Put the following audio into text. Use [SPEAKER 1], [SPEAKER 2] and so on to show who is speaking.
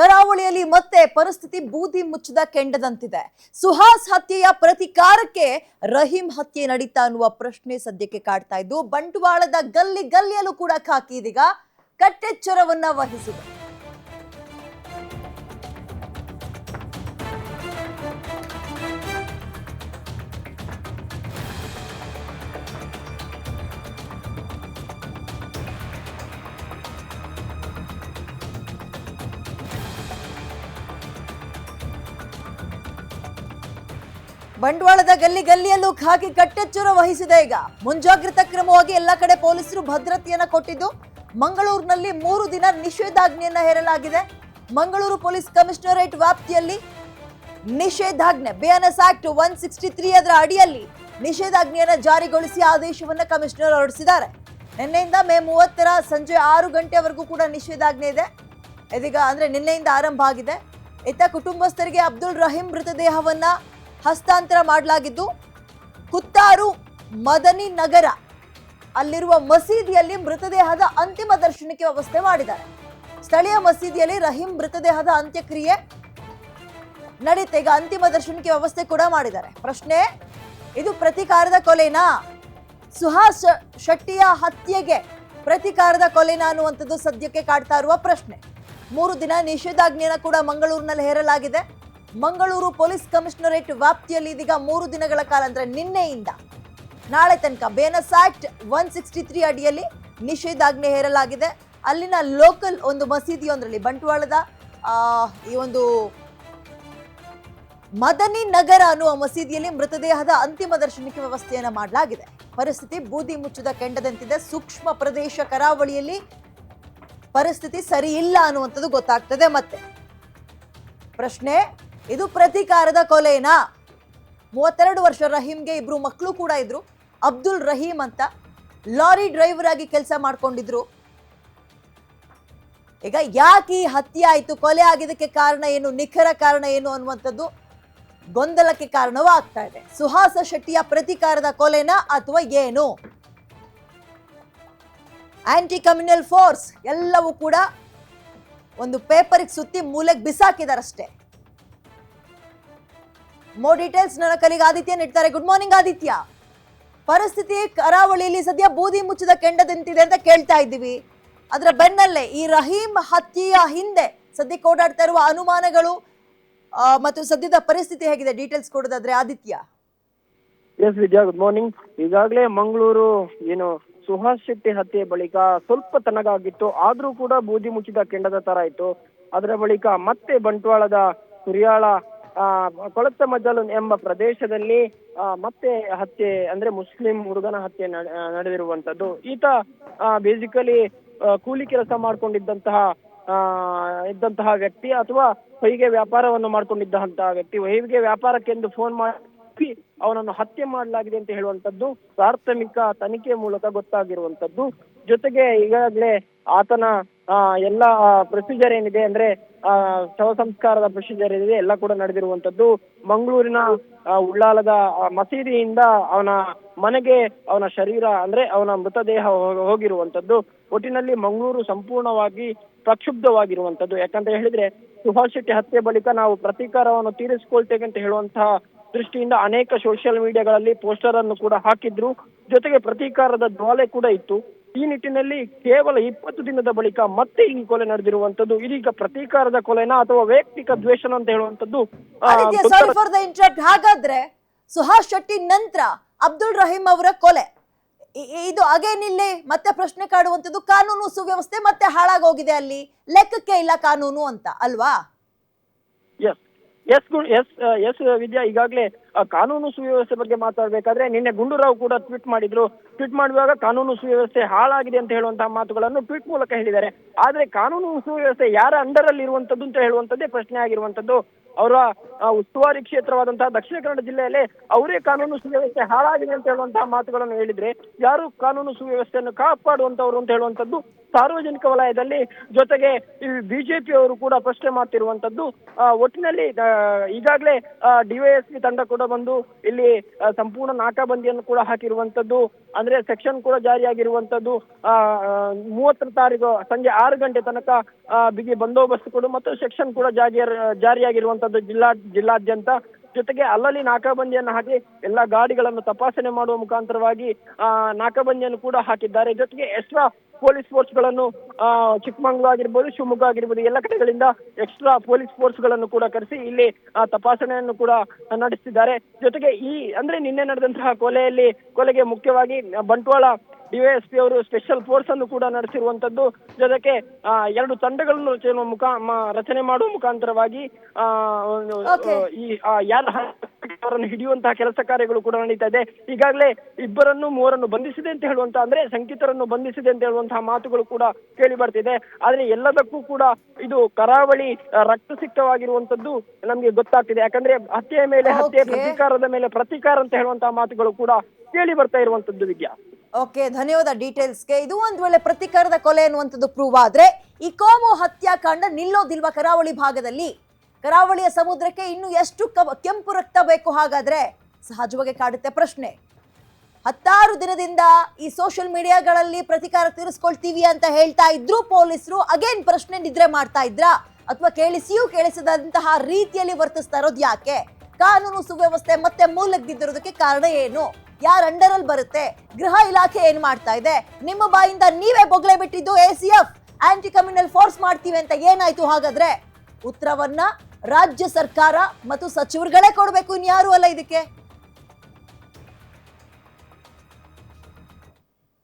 [SPEAKER 1] ಕರಾವಳಿಯಲ್ಲಿ ಮತ್ತೆ ಪರಿಸ್ಥಿತಿ ಬೂದಿ ಮುಚ್ಚಿದ ಕೆಂಡದಂತಿದೆ. ಸುಹಾಸ್ ಹತ್ಯೆಯ ಪ್ರತಿಕಾರಕ್ಕೆ ರಹೀಂ ಹತ್ಯೆ ನಡೀತಾ ಅನ್ನುವ ಪ್ರಶ್ನೆ ಸದ್ಯಕ್ಕೆ ಕಾಡ್ತಾ ಇದ್ದು, ಬಂಟ್ವಾಳದ ಗಲ್ಲಿ ಗಲ್ಲಿಯಲ್ಲೂ ಕೂಡ ಖಾಕಿ ಇದೀಗ. ಕಟ್ಟೆಚ್ಚರವನ್ನ ವಹಿಸಿದೆ. ಬಂಟ್ವಾಳದ ಗಲ್ಲಿ ಗಲ್ಲಿಯಲ್ಲೂ ಖಾಕಿ ಕಟ್ಟೆಚ್ಚರ ವಹಿಸಿದೆ ಈಗ. ಮುಂಜಾಗ್ರತಾ ಕ್ರಮವಾಗಿ ಎಲ್ಲ ಕಡೆ ಪೊಲೀಸರು ಭದ್ರತೆಯನ್ನ ಕೊಟ್ಟಿದ್ದು, ಮಂಗಳೂರಿನಲ್ಲಿ ಮೂರು ದಿನ ನಿಷೇಧಾಜ್ಞೆಯನ್ನ ಹೇರಲಾಗಿದೆ. ಮಂಗಳೂರು ಪೊಲೀಸ್ ಕಮಿಷನರೇಟ್ ವ್ಯಾಪ್ತಿಯಲ್ಲಿ ನಿಷೇಧಾಜ್ಞೆ BNS act one sixty three ಅದರ ಅಡಿಯಲ್ಲಿ ನಿಷೇಧಾಜ್ಞೆಯನ್ನು ಜಾರಿಗೊಳಿಸಿ ಆದೇಶವನ್ನ ಕಮಿಷನರ್ ಹೊರಡಿಸಿದ್ದಾರೆ. ನಿನ್ನೆಯಿಂದ ಮೇ ಮೂವತ್ತರ ಸಂಜೆ ಆರು ಗಂಟೆವರೆಗೂ ಕೂಡ ನಿಷೇಧಾಜ್ಞೆ ಇದೆ. ಇದೀಗ ಅಂದ್ರೆ ನಿನ್ನೆಯಿಂದ ಆರಂಭ ಆಗಿದೆ. ಇತ್ತ ಕುಟುಂಬಸ್ಥರಿಗೆ ಅಬ್ದುಲ್ ರಹೀಂ ಮೃತದೇಹವನ್ನ ಹಸ್ತಾಂತರ ಮಾಡಲಾಗಿದ್ದು ಕುತ್ತಾರು ಮದನಿ ನಗರ ಅಲ್ಲಿರುವ ಮಸೀದಿಯಲ್ಲಿ ಮೃತದೇಹದ ಅಂತಿಮ ದರ್ಶನಕ್ಕೆ ವ್ಯವಸ್ಥೆ ಮಾಡಿದ್ದಾರೆ. ಸ್ಥಳೀಯ ಮಸೀದಿಯಲ್ಲಿ ರಹೀಂ ಮೃತದೇಹದ ಅಂತ್ಯಕ್ರಿಯೆ ನಡೀತೆ ಈಗ ಅಂತಿಮ ದರ್ಶನಕ್ಕೆ ವ್ಯವಸ್ಥೆ ಕೂಡ ಮಾಡಿದ್ದಾರೆ. ಪ್ರಶ್ನೆ, ಇದು ಪ್ರತಿಕಾರದ ಕೊಲೆನಾ? ಸುಹಾಸ್ ಶೆಟ್ಟಿಯ ಹತ್ಯೆಗೆ ಪ್ರತಿಕಾರದ ಕೊಲೆನಾ ಅನ್ನುವಂಥದ್ದು ಸದ್ಯಕ್ಕೆ ಕಾಡ್ತಾ ಇರುವ ಪ್ರಶ್ನೆ. ಮೂರು ದಿನ ನಿಷೇಧಾಜ್ಞೆಯನ್ನು ಕೂಡ ಮಂಗಳೂರಿನಲ್ಲಿ ಹೇರಲಾಗಿದೆ. ಮಂಗಳೂರು ಪೊಲೀಸ್ ಕಮಿಷನರೇಟ್ ವ್ಯಾಪ್ತಿಯಲ್ಲಿ ಇದೀಗ ಮೂರು ದಿನಗಳ ಕಾಲ ಅಂದ್ರೆ ನಿನ್ನೆಯಿಂದ. ನಾಳೆ ತನಕ BNS act one sixty three ಅಡಿಯಲ್ಲಿ ನಿಷೇಧಾಜ್ಞೆ ಹೇರಲಾಗಿದೆ. ಅಲ್ಲಿನ ಲೋಕಲ್ ಒಂದು ಮಸೀದಿಯೊಂದರಲ್ಲಿ ಬಂಟ್ವಾಳದ ಈ ಒಂದು ಮದನಿ ನಗರ ಅನ್ನುವ ಮಸೀದಿಯಲ್ಲಿ ಮೃತದೇಹದ ಅಂತಿಮ ದರ್ಶನಕ್ಕೆ ವ್ಯವಸ್ಥೆಯನ್ನ ಮಾಡಲಾಗಿದೆ. ಪರಿಸ್ಥಿತಿ ಬೂದಿ ಮುಚ್ಚಿದ ಕೆಂಡದಂತಿದೆ. ಸೂಕ್ಷ್ಮ ಪ್ರದೇಶ ಕರಾವಳಿಯಲ್ಲಿ ಪರಿಸ್ಥಿತಿ ಸರಿ ಇಲ್ಲ ಅನ್ನುವಂಥದ್ದು ಗೊತ್ತಾಗ್ತದೆ ಮತ್ತೆ. ಪ್ರಶ್ನೆ ಇದು ಪ್ರತೀಕಾರದ ಕೊಲೆನಾ ಮೂವತ್ತೆರಡು ವರ್ಷ ರಹೀಮ್ಗೆ ಇಬ್ರು ಮಕ್ಕಳು ಕೂಡ ಇದ್ರು. ಅಬ್ದುಲ್ ರಹೀಮ್ ಅಂತ ಲಾರಿ ಡ್ರೈವರ್ ಆಗಿ ಕೆಲಸ ಮಾಡ್ಕೊಂಡಿದ್ರು. ಈಗ ಯಾಕೆ ಈ ಹತ್ಯೆ ಆಯಿತು? ಕೊಲೆ ಆಗಿದ್ದಕ್ಕೆ ಕಾರಣ ಏನು? ನಿಖರ ಕಾರಣ ಏನು ಅನ್ನುವಂಥದ್ದು ಗೊಂದಲಕ್ಕೆ ಕಾರಣವೂ ಆಗ್ತಾ ಇದೆ. ಸುಹಾಸ ಶೆಟ್ಟಿಯ ಪ್ರತಿಕಾರದ ಕೊಲೆನಾ ಅಥವಾ ಏನು? ಆಂಟಿ ಕಮ್ಯುನಲ್ ಫೋರ್ಸ್ ಎಲ್ಲವೂ ಕೂಡ ಒಂದು ಪೇಪರ್ಗೆ ಸುತ್ತಿ ಮೂಲೆಗೆ ಬಿಸಾಕಿದಾರಷ್ಟೇ. ಮೋ ಡೀಟೇಲ್ಸ್ ನನ್ನ ಕಲಿಗೆ ಆದಿತ್ಯ ನೀಡ್ತಾರೆ ಗುಡ್ ಮಾರ್ನಿಂಗ್ ಆದಿತ್ಯ. ಪರಿಸ್ಥಿತಿ ಕರಾವಳಿಯಲ್ಲಿ ಸದ್ಯ ಬೂದಿ ಮುಚ್ಚಿದ ಕೆಂಡದಂತಿದೆ ಅಂತ ಕೇಳ್ತಾ ಇದ್ದೀವಿ. ಅದರ ಬೆನ್ನಲ್ಲೇ ಈ ರಹೀಂ ಹತ್ಯೆಯ ಹಿಂದೆ ಸದ್ಯಕ್ಕೆ ಓಡಾಡ್ತಾ ಇರುವ ಅನುಮಾನಗಳು ಮತ್ತು ಸದ್ಯದ ಪರಿಸ್ಥಿತಿ ಹೇಗಿದೆ? Details ಕೊಡೋದಾದ್ರೆ Aditya.
[SPEAKER 2] Yes Vidya good morning ಈಗಾಗಲೇ ಮಂಗಳೂರು ಏನು ಸುಹಾಸ್ ಶೆಟ್ಟಿ ಹತ್ಯೆ ಬಳಿಕ ಸ್ವಲ್ಪ ತನಗಾಗಿತ್ತು. ಆದ್ರೂ ಕೂಡ ಬೂದಿ ಮುಚ್ಚಿದ ಕೆಂಡದ ತರ ಇತ್ತು. ಅದರ ಬಳಿಕ ಮತ್ತೆ ಬಂಟ್ವಾಳದ ಕುರಿಯಾಳ ಕೊಳತ್ತ ಮಜಲು ಎಂಬ ಪ್ರದೇಶದಲ್ಲಿ ಮತ್ತೆ ಹತ್ಯೆ, ಅಂದ್ರೆ ಮುಸ್ಲಿಂ ಹುಡುಗನ ಹತ್ಯೆ ನಡೆ- ನಡೆದಿರುವಂತದ್ದು. ಈತ ಬೇಸಿಕಲಿ ಕೂಲಿ ಕೆಲಸ ಮಾಡ್ಕೊಂಡಿದ್ದಂತಹ ಇದ್ದಂತಹ ವ್ಯಕ್ತಿ ಅಥವಾ ಹೊಯ್ಗೆ ವ್ಯಾಪಾರವನ್ನು ಮಾಡ್ಕೊಂಡಿದ್ದಂತಹ ವ್ಯಕ್ತಿ. ಹೊಯ್ಗೆ ವ್ಯಾಪಾರಕ್ಕೆಂದು ಫೋನ್ ಮಾಡಿ ಅವನನ್ನು ಹತ್ಯೆ ಮಾಡಲಾಗಿದೆ ಅಂತ ಹೇಳುವಂತದ್ದು ಪ್ರಾಥಮಿಕ ತನಿಖೆ ಮೂಲಕ ಗೊತ್ತಾಗಿರುವಂತದ್ದು. ಜೊತೆಗೆ ಈಗಾಗಲೇ ಆತನ ಎಲ್ಲ ಪ್ರೊಸೀಜರ್ ಏನಿದೆ ಅಂದ್ರೆ ಆ, ಶವ ಸಂಸ್ಕಾರದ ಪ್ರೊಸೀಜರ್ ಏನಿದೆ ಎಲ್ಲ ಕೂಡ ನಡೆದಿರುವಂತದ್ದು ಮಂಗಳೂರಿನ ಉಳ್ಳಾಲದ ಆ, ಮಸೀದಿಯಿಂದ ಅವನ ಮನೆಗೆ ಅವನ ಶರೀರ ಅಂದ್ರೆ ಅವನ ಮೃತದೇಹ ಹೋಗಿರುವಂತದ್ದು ಒಟ್ಟಿನಲ್ಲಿ ಮಂಗಳೂರು ಸಂಪೂರ್ಣವಾಗಿ ಪ್ರಕ್ಷುಬ್ಧವಾಗಿರುವಂತದ್ದು ಯಾಕಂತ ಹೇಳಿದ್ರೆ ಸುಭಾಷ್ ಶೆಟ್ಟಿ ಹತ್ಯೆ ಬಳಿಕ ನಾವು ಪ್ರತೀಕಾರವನ್ನು ತೀರಿಸಿಕೊಳ್ತೇವೆ ಅಂತ ಹೇಳುವಂತಹ ದೃಷ್ಟಿಯಿಂದ ಅನೇಕ ಸೋಷಿಯಲ್ ಮೀಡಿಯಾಗಳಲ್ಲಿ ಪೋಸ್ಟರ್ ಅನ್ನು ಕೂಡ ಹಾಕಿದ್ರು. ಜೊತೆಗೆ ಪ್ರತೀಕಾರದ ಜ್ವಾಲೆ ಕೂಡ ಇತ್ತು. ಈ ನಿಟ್ಟಿನಲ್ಲಿ ಕೇವಲ ಇಪ್ಪತ್ತು ದಿನದ ಬಳಿಕ ಮತ್ತೆ ಈ ಕೊಲೆ ನಡೆದಿರುವಂತದ್ದು ಇದೀಗ ಪ್ರತೀಕಾರದ ಕೊಲೆನಾ ಅಥವಾ ವೈಯಕ್ತಿಕ ದ್ವೇಷನ ಅಂತ ಹೇಳುವಂತದ್ದು
[SPEAKER 1] ಹಾಗಾದ್ರೆ ಸುಹಾಸ್ ಶೆಟ್ಟಿ ನಂತರ ಅಬ್ದುಲ್ ರಹೀಂ ಅವರ ಕೊಲೆ. ಇದು ಅಗೇನ್ ಇಲ್ಲಿ ಮತ್ತೆ ಪ್ರಶ್ನೆ ಕಾಡುವಂತದ್ದು ಕಾನೂನು ಸುವ್ಯವಸ್ಥೆ ಮತ್ತೆ ಹಾಳಾಗೋಗಿದೆ ಅಲ್ಲಿ. ಲೆಕ್ಕಕ್ಕೆ ಇಲ್ಲ ಕಾನೂನು ಅಂತ ಅಲ್ವಾ?
[SPEAKER 2] ಎಸ್ ಗು- ಎಸ್ ಎಸ್, ವಿದ್ಯಾ, ಈಗಾಗಲೇ ಕಾನೂನು ಸುವ್ಯವಸ್ಥೆ ಬಗ್ಗೆ ಮಾತಾಡಬೇಕಾದ್ರೆ ನಿನ್ನೆ ಗುಂಡೂರಾವ್ ಕೂಡ ಟ್ವೀಟ್ ಮಾಡಿದ್ರು. ಟ್ವೀಟ್ ಮಾಡುವಾಗ ಕಾನೂನು ಸುವ್ಯವಸ್ಥೆ ಹಾಳಾಗಿದೆ ಅಂತ ಹೇಳುವಂತಹ ಮಾತುಗಳನ್ನು ಟ್ವೀಟ್ ಮೂಲಕ ಹೇಳಿದ್ದಾರೆ. ಆದ್ರೆ ಕಾನೂನು ಸುವ್ಯವಸ್ಥೆ ಯಾರ ಅಂಡರ್ ಅಲ್ಲಿ ಇರುವಂತದ್ದು ಅಂತ ಹೇಳುವಂತದ್ದೇ ಪ್ರಶ್ನೆ ಆಗಿರುವಂತದ್ದು. ಅವರ ಉಸ್ತುವಾರಿ ಕ್ಷೇತ್ರವಾದಂತಹ ದಕ್ಷಿಣ ಕನ್ನಡ ಜಿಲ್ಲೆಯಲ್ಲಿ ಅವರೇ ಕಾನೂನು ಸುವ್ಯವಸ್ಥೆ ಹಾಳಾಗಿದೆ ಅಂತ ಹೇಳುವಂತಹ ಮಾತುಗಳನ್ನು ಹೇಳಿದ್ರೆ ಯಾರು ಕಾನೂನು ಸುವ್ಯವಸ್ಥೆಯನ್ನು ಕಾಪಾಡುವಂತವರು ಅಂತ ಹೇಳುವಂತದ್ದು ಸಾರ್ವಜನಿಕ ವಲಯದಲ್ಲಿ ಜೊತೆಗೆ ಈ ಬಿಜೆಪಿ ಅವರು ಕೂಡ ಪ್ರಶ್ನೆ ಮಾಡ್ತಿರುವಂತದ್ದು ಒಟ್ಟಿನಲ್ಲಿ ಈಗಾಗಲೇ ಡಿವೈಎಸ್ಪಿ ತಂಡ ಕೂಡ ಬಂದು ಇಲ್ಲಿ ಸಂಪೂರ್ಣ ನಾಕಾಬಂದಿಯನ್ನು ಕೂಡ ಹಾಕಿರುವಂತದ್ದು, ಅಂದ್ರೆ ಸೆಕ್ಷನ್ ಕೂಡ ಜಾರಿಯಾಗಿರುವಂತದ್ದು, ಆ ಮೂವತ್ತರ ತಾರೀಕು ಸಂಜೆ ಆರು ಗಂಟೆ ತನಕ ಬಿಗಿ ಬಂದೋಬಸ್ತ್ ಕೂಡ ಮತ್ತು ಸೆಕ್ಷನ್ ಕೂಡ ಜಾರಿ ಜಾರಿಯಾಗಿರುವಂತದ್ದು ಜಿಲ್ಲಾ, ಜಿಲ್ಲಾದ್ಯಂತ. ಜೊತೆಗೆ ಅಲ್ಲಲ್ಲಿ ನಾಕಾಬಂದಿಯನ್ನು ಹಾಕಿ ಎಲ್ಲಾ ಗಾಡಿಗಳನ್ನು ತಪಾಸಣೆ ಮಾಡುವ ಮುಖಾಂತರವಾಗಿ, ಆ ನಾಕಾಬಂದಿಯನ್ನು ಕೂಡ ಹಾಕಿದ್ದಾರೆ. ಜೊತೆಗೆ ಎಕ್ಸ್ಟ್ರಾ ಪೊಲೀಸ್ ಫೋರ್ಸ್ಗಳನ್ನು ಚಿಕ್ಕಮಗಳೂರು ಆಗಿರ್ಬೋದು, ಶಿವಮೊಗ್ಗ ಆಗಿರ್ಬೋದು, ಎಲ್ಲ ಕಡೆಗಳಿಂದ ಎಕ್ಸ್ಟ್ರಾ ಪೊಲೀಸ್ ಫೋರ್ಸ್ಗಳನ್ನು ಕೂಡ ಕರೆಸಿ ಇಲ್ಲಿ ತಪಾಸಣೆಯನ್ನು ಕೂಡ ನಡೆಸಿದ್ದಾರೆ ಜೊತೆಗೆ ಈ, ಅಂದ್ರೆ ನಿನ್ನೆ ನಡೆದಂತಹ ಕೊಲೆಯಲ್ಲಿ, ಕೊಲೆಗೆ ಮುಖ್ಯವಾಗಿ ಬಂಟ್ವಾಳ ಡಿವೈಎಸ್ಪಿ ಅವರು ಸ್ಪೆಷಲ್ ಫೋರ್ಸ್ ಅನ್ನು ಕೂಡ ನಡೆಸಿರುವಂತದ್ದು. ಜೊತೆಗೆ ಆ, ಎರಡು ತಂಡಗಳನ್ನು ರಚನೆ ಮುಖ ರಚನೆ ಮಾಡುವ ಮುಖಾಂತರವಾಗಿ ಆ, ಈ ಯಾರ ಅವರನ್ನು ಹಿಡಿಯುವಂತಹ ಕೆಲಸ ಕಾರ್ಯಗಳು ಕೂಡ ನಡೀತಾ ಇದೆ. ಈಗಾಗಲೇ ಇಬ್ಬರನ್ನು ಮೂವರನ್ನು ಬಂಧಿಸಿದೆ ಅಂತ ಹೇಳುವಂತ ಅಂದ್ರೆ ಶಂಕಿತರನ್ನು ಬಂಧಿಸಿದೆ ಅಂತ ಹೇಳುವಂತಹ ಮಾತುಗಳು ಕೂಡ ಕೇಳಿ ಬರ್ತಿದೆ. ಆದ್ರೆ ಎಲ್ಲದಕ್ಕೂ ಕೂಡ ಇದು ಕರಾವಳಿ ರಕ್ತಸಿಕ್ತವಾಗಿರುವಂತದ್ದು ನಮ್ಗೆ ಗೊತ್ತಾಗ್ತಿದೆ. ಯಾಕಂದ್ರೆ ಹತ್ಯೆಯ ಮೇಲೆ ಹತ್ಯೆ. ಪ್ರತೀಕಾರದ ಮೇಲೆ ಪ್ರತೀಕಾರ ಅಂತ ಹೇಳುವಂತಹ ಮಾತುಗಳು ಕೂಡ ಕೇಳಿ ಬರ್ತಾ ಇರುವಂತದ್ದು ವಿದ್ಯಾ.
[SPEAKER 1] ಓಕೆ ಧನ್ಯವಾದ ಡೀಟೇಲ್ಸ್ಗೆ ಇದು ಒಂದು ವೇಳೆ ಪ್ರತಿಕಾರದ ಕೊಲೆ ಅನ್ನುವಂಥದ್ದು ಪ್ರೂವ್ ಆದರೆ, ಈ ಕೋಮು ಹತ್ಯಾಕಾಂಡ ನಿಲ್ಲೋದಿಲ್ವಾ ಕರಾವಳಿ ಭಾಗದಲ್ಲಿ? ಕರಾವಳಿಯ ಸಮುದ್ರಕ್ಕೆ ಇನ್ನು ಎಷ್ಟು ಕೆಂಪು ರಕ್ತ ಬೇಕು ಹಾಗಾದ್ರೆ? ಸಹಜವಾಗಿ ಕಾಡುತ್ತೆ ಪ್ರಶ್ನೆ. ಹತ್ತಾರು ದಿನದಿಂದ ಈ ಸೋಷಿಯಲ್ ಮೀಡಿಯಾಗಳಲ್ಲಿ ಪ್ರತಿಕಾರ ತೀರಿಸ್ಕೊಳ್ತೀವಿ ಅಂತ ಹೇಳ್ತಾ ಇದ್ರು ಪೊಲೀಸರು ಅಗೇನ್ ಪ್ರಶ್ನೆ ನಿದ್ರೆ ಮಾಡ್ತಾ ಇದ್ರಾ? ಅಥವಾ ಕೇಳಿಸಿಯೂ ಕೇಳಿಸದಂತಹ ರೀತಿಯಲ್ಲಿ ವರ್ತಿಸ್ತಾ ಇರೋದು ಯಾಕೆ? ಕಾನೂನು ಸುವ್ಯವಸ್ಥೆ ಮತ್ತೆ ಮೂಲಕ್ಕೆ ಬಿದ್ದಿರೋದಕ್ಕೆ ಕಾರಣ ಏನು? ಯಾರ ಅಂಡರಲ್ಲಿ ಬರುತ್ತೆ? ಗೃಹ ಇಲಾಖೆ ಏನು ಮಾಡ್ತಾ ಇದೆ? ನಿಮ್ಮ ಬಾಯಿಂದ ನೀವೇ ಬೊಗ್ಲೆ ಬಿಟ್ಟಿದ್ದು A C F anti communal force ಮಾಡ್ತೀವಿ ಅಂತ ಏನಾಯ್ತು ಹಾಗಾದ್ರೆ? ಉತ್ತರವನ್ನ ರಾಜ್ಯ ಸರ್ಕಾರ ಮತ್ತು ಸಚಿವರುಗಳೇ ಕೊಡಬೇಕು ಇನ್ಯಾರು ಅಲ್ಲ ಇದಕ್ಕೆ.